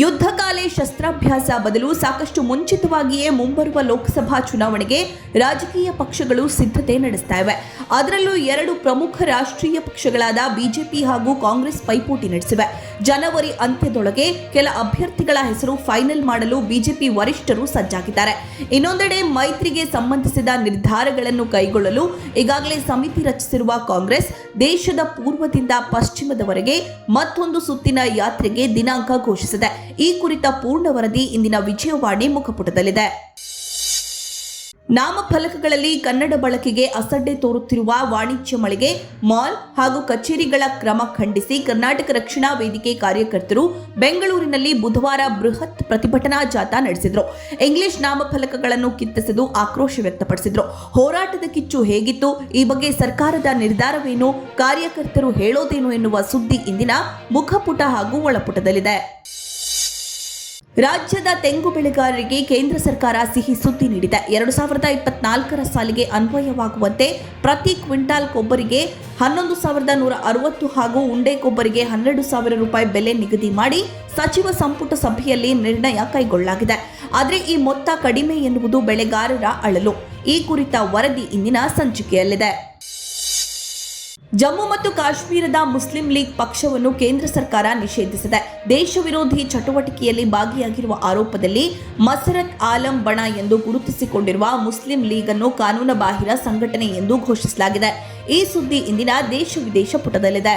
ಯುದ್ಧಕಾಲೆ ಶಸ್ತ್ರಾಭ್ಯಾಸ ಬದಲು ಸಾಕಷ್ಟು ಮುಂಚಿತವಾಗಿಯೇ ಮುಂಬರುವ ಲೋಕಸಭಾ ಚುನಾವಣೆಗೆ ರಾಜಕೀಯ ಪಕ್ಷಗಳು ಸಿದ್ಧತೆ ನಡೆಸ್ತಾ ಇವೆ. ಅದರಲ್ಲೂ ಎರಡು ಪ್ರಮುಖ ರಾಷ್ಟ್ರೀಯ ಪಕ್ಷಗಳಾದ ಬಿಜೆಪಿ ಹಾಗೂ ಕಾಂಗ್ರೆಸ್ ಪೈಪೋಟಿ ನಡೆಸಿವೆ. ಜನವರಿ ಅಂತ್ಯದೊಳಗೆ ಕೆಲ ಅಭ್ಯರ್ಥಿಗಳ ಹೆಸರು ಫೈನಲ್ ಮಾಡಲು ಬಿಜೆಪಿ ವರಿಷ್ಠರು ಸಜ್ಜಾಗಿದ್ದಾರೆ. ಇನ್ನೊಂದೆಡೆ ಮೈತ್ರಿಗೆ ಸಂಬಂಧಿಸಿದ ನಿರ್ಧಾರಗಳನ್ನು ಕೈಗೊಳ್ಳಲು ಈಗಾಗಲೇ ಸಮಿತಿ ರಚಿಸಿರುವ ಕಾಂಗ್ರೆಸ್ ದೇಶದ ಪೂರ್ವದಿಂದ ಪಶ್ಚಿಮದವರೆಗೆ ಮತ್ತೊಂದು ಸುತ್ತಿನ ಯಾತ್ರೆಗೆ ದಿನಾಂಕ ಘೋಷಿಸಿದೆ. ಈ ಕುರಿತ ಪೂರ್ಣ ವರದಿ ಇಂದಿನ ವಿಜಯವಾಣಿ ಮುಖಪುಟದಲ್ಲಿದೆ. ನಾಮಫಲಕಗಳಲ್ಲಿ ಕನ್ನಡ ಬಳಕೆಗೆ ಅಸಡ್ಡೆ ತೋರುತ್ತಿರುವ ವಾಣಿಜ್ಯ ಮಳಿಗೆ, ಮಾಲ್ ಹಾಗೂ ಕಚೇರಿಗಳ ಕ್ರಮ ಖಂಡಿಸಿ ಕರ್ನಾಟಕ ರಕ್ಷಣಾ ವೇದಿಕೆ ಕಾರ್ಯಕರ್ತರು ಬೆಂಗಳೂರಿನಲ್ಲಿ ಬುಧವಾರ ಬೃಹತ್ ಪ್ರತಿಭಟನಾ ಜಾಥಾ ನಡೆಸಿದರು. ಇಂಗ್ಲಿಷ್ ನಾಮಫಲಕಗಳನ್ನು ಕಿತ್ತಿಸಲು ಆಕ್ರೋಶ ವ್ಯಕ್ತಪಡಿಸಿದರು. ಹೋರಾಟದ ಕಿಚ್ಚು ಹೇಗಿತ್ತು, ಈ ಬಗ್ಗೆ ಸರ್ಕಾರದ ನಿರ್ಧಾರವೇನು, ಕಾರ್ಯಕರ್ತರು ಹೇಳೋದೇನು ಎನ್ನುವ ಸುದ್ದಿ ಇಂದಿನ ಮುಖಪುಟ ಹಾಗೂ ಒಳಪುಟದಲ್ಲಿದೆ. ರಾಜ್ಯದ ತೆಂಗು ಬೆಳೆಗಾರರಿಗೆ ಕೇಂದ್ರ ಸರ್ಕಾರ ಸಿಹಿ ಸುದ್ದಿ ನೀಡಿದೆ. ಎರಡು ಸಾವಿರದ ಇಪ್ಪತ್ನಾಲ್ಕರ ಸಾಲಿಗೆ ಅನ್ವಯವಾಗುವಂತೆ ಪ್ರತಿ ಕ್ವಿಂಟಾಲ್ ಕೊಬ್ಬರಿಗೆ ಹನ್ನೊಂದು ಸಾವಿರದ ನೂರ ಅರವತ್ತು ಹಾಗೂ ಉಂಡೆ ಕೊಬ್ಬರಿಗೆ ಹನ್ನೆರಡು ಸಾವಿರ ರೂಪಾಯಿ ಬೆಲೆ ನಿಗದಿ ಮಾಡಿ ಸಚಿವ ಸಂಪುಟ ಸಭೆಯಲ್ಲಿ ನಿರ್ಣಯ ಕೈಗೊಳ್ಳಲಾಗಿದೆ. ಆದರೆ ಈ ಮೊತ್ತ ಕಡಿಮೆ ಎನ್ನುವುದು ಬೆಳೆಗಾರರ ಅಳಲು. ಈ ಕುರಿತ ವರದಿ ಇಂದಿನ ಸಂಚಿಕೆಯಲ್ಲಿದೆ. ಜಮ್ಮು ಮತ್ತು ಕಾಶ್ಮೀರದ ಮುಸ್ಲಿಂ ಲೀಗ್ ಪಕ್ಷವನ್ನು ಕೇಂದ್ರ ಸರ್ಕಾರ ನಿಷೇಧಿಸಿದೆ. ದೇಶ ವಿರೋಧಿ ಚಟುವಟಿಕೆಯಲ್ಲಿ ಭಾಗಿಯಾಗಿರುವ ಆರೋಪದಲ್ಲಿ ಮಸರತ್ ಆಲಂ ಬಣ ಎಂದು ಗುರುತಿಸಿಕೊಂಡಿರುವ ಮುಸ್ಲಿಂ ಲೀಗ್ ಅನ್ನು ಕಾನೂನುಬಾಹಿರ ಸಂಘಟನೆ ಎಂದು ಘೋಷಿಸಲಾಗಿದೆ. ಈ ಸುದ್ದಿ ಇಂದಿನ ದೇಶ ವಿದೇಶ ಪುಟದಲ್ಲಿದೆ.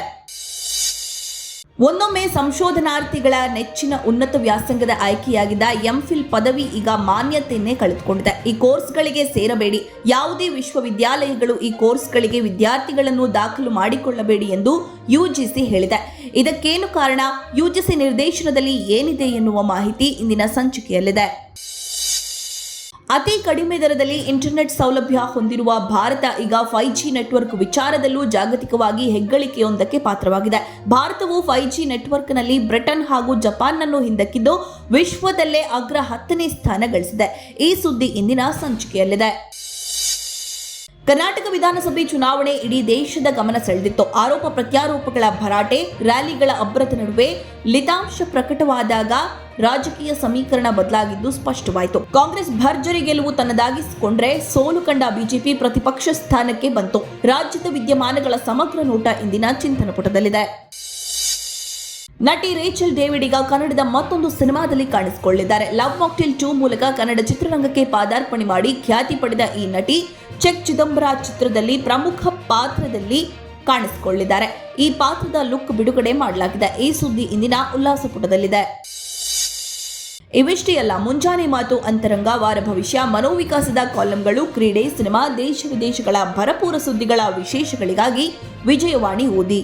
ಒಂದೊಮ್ಮೆ ಸಂಶೋಧನಾರ್ಥಿಗಳ ನೆಚ್ಚಿನ ಉನ್ನತ ವ್ಯಾಸಂಗದ ಆಯ್ಕೆಯಾಗಿದ್ದ ಎಂಫಿಲ್ ಪದವಿ ಈಗ ಮಾನ್ಯತೆಯನ್ನೇ ಕಳೆದುಕೊಂಡಿದೆ. ಈ ಕೋರ್ಸ್ಗಳಿಗೆ ಸೇರಬೇಡಿ. ಯಾವುದೇ ವಿಶ್ವವಿದ್ಯಾಲಯಗಳು ಈ ಕೋರ್ಸ್ಗಳಿಗೆ ವಿದ್ಯಾರ್ಥಿಗಳನ್ನು ದಾಖಲು ಮಾಡಿಕೊಳ್ಳಬೇಡಿ ಎಂದು ಯುಜಿಸಿ ಹೇಳಿದೆ. ಇದಕ್ಕೇನು ಕಾರಣ? ಯುಜಿಸಿ ನಿರ್ದೇಶನದಲ್ಲಿ ಏನಿದೆ ಎನ್ನುವ ಮಾಹಿತಿ ಇಂದಿನ ಸಂಚಿಕೆಯಲ್ಲಿದೆ. ಅತಿ ಕಡಿಮೆ ದರದಲ್ಲಿ ಇಂಟರ್ನೆಟ್ ಸೌಲಭ್ಯ ಹೊಂದಿರುವ ಭಾರತ ಈಗ ಫೈವ್ ಜಿ ನೆಟ್ವರ್ಕ್ ವಿಚಾರದಲ್ಲೂ ಜಾಗತಿಕವಾಗಿ ಹೆಗ್ಗಳಿಕೆಯೊಂದಕ್ಕೆ ಪಾತ್ರವಾಗಿದೆ. ಭಾರತವು ಫೈವ್ ಜಿ ನೆಟ್ವರ್ಕ್ನಲ್ಲಿ ಬ್ರಿಟನ್ ಹಾಗೂ ಜಪಾನ್ನನ್ನು ಹಿಂದಕ್ಕಿದ್ದು ವಿಶ್ವದಲ್ಲೇ ಅಗ್ರ ಹತ್ತನೇ ಸ್ಥಾನ ಗಳಿಸಿದೆ. ಈ ಸುದ್ದಿ ಇಂದಿನ ಸಂಚಿಕೆಯಲ್ಲಿದೆ. ಕರ್ನಾಟಕ ವಿಧಾನಸಭೆ ಚುನಾವಣೆ ಇಡೀ ದೇಶದ ಗಮನ ಸೆಳೆದಿತ್ತು. ಆರೋಪ ಪ್ರತ್ಯಾರೋಪಗಳ ಭರಾಟೆ, ರ್ಯಾಲಿಗಳ ಅಭ್ರತ ನಡುವೆ ಲಿತಾಂಶ ಪ್ರಕಟವಾದಾಗ ರಾಜಕೀಯ ಸಮೀಕರಣ ಬದಲಾಗಿದ್ದು ಸ್ಪಷ್ಟವಾಯಿತು. ಕಾಂಗ್ರೆಸ್ ಭರ್ಜರಿ ಗೆಲುವು ತನ್ನದಾಗಿಸಿಕೊಂಡ್ರೆ ಸೋಲು ಕಂಡ ಬಿಜೆಪಿ ಪ್ರತಿಪಕ್ಷ ಸ್ಥಾನಕ್ಕೆ ಬಂತು. ರಾಜ್ಯದ ವಿದ್ಯಮಾನಗಳ ಸಮಗ್ರ ನೋಟ ಇಂದಿನ ಚಿಂತನ ಪುಟದಲ್ಲಿದೆ. ನಟಿ ರೇಚಲ್ ಡೇವಿಡ್ ಈಗ ಕನ್ನಡದ ಮತ್ತೊಂದು ಸಿನಿಮಾದಲ್ಲಿ ಕಾಣಿಸಿಕೊಳ್ಳಿದ್ದಾರೆ ಲವ್ ಮಾಕ್ಟೇಲ್ ಟೂ ಮೂಲಕ ಕನ್ನಡ ಚಿತ್ರರಂಗಕ್ಕೆ ಪಾದಾರ್ಪಣೆ ಮಾಡಿ ಖ್ಯಾತಿ ಪಡೆದ ಈ ನಟಿ ಚೆಕ್ ಚಿದಂಬರ ಚಿತ್ರದಲ್ಲಿ ಪ್ರಮುಖ ಪಾತ್ರದಲ್ಲಿ ಕಾಣಿಸಿಕೊಳ್ಳಿದ್ದಾರೆ ಈ ಪಾತ್ರದ ಲುಕ್ ಬಿಡುಗಡೆ ಮಾಡಲಾಗಿದೆ. ಈ ಸುದ್ದಿ ಇಂದಿನ ಉಲ್ಲಾಸ ಪುಟದಲ್ಲಿದೆ ಇವಿಷ್ಟೇ ಅಲ್ಲ ಮುಂಜಾನೆ ಮಾತು, ಅಂತರಂಗ, ವಾರ ಭವಿಷ್ಯ, ಮನೋವಿಕಾಸದ ಕಾಲಂಗಳು, ಕ್ರೀಡೆ, ಸಿನಿಮಾ, ದೇಶ ವಿದೇಶಗಳ ಭರಪೂರ ಸುದ್ದಿಗಳ ವಿಶೇಷಗಳಿಗಾಗಿ ವಿಜಯವಾಣಿ ಓದಿ.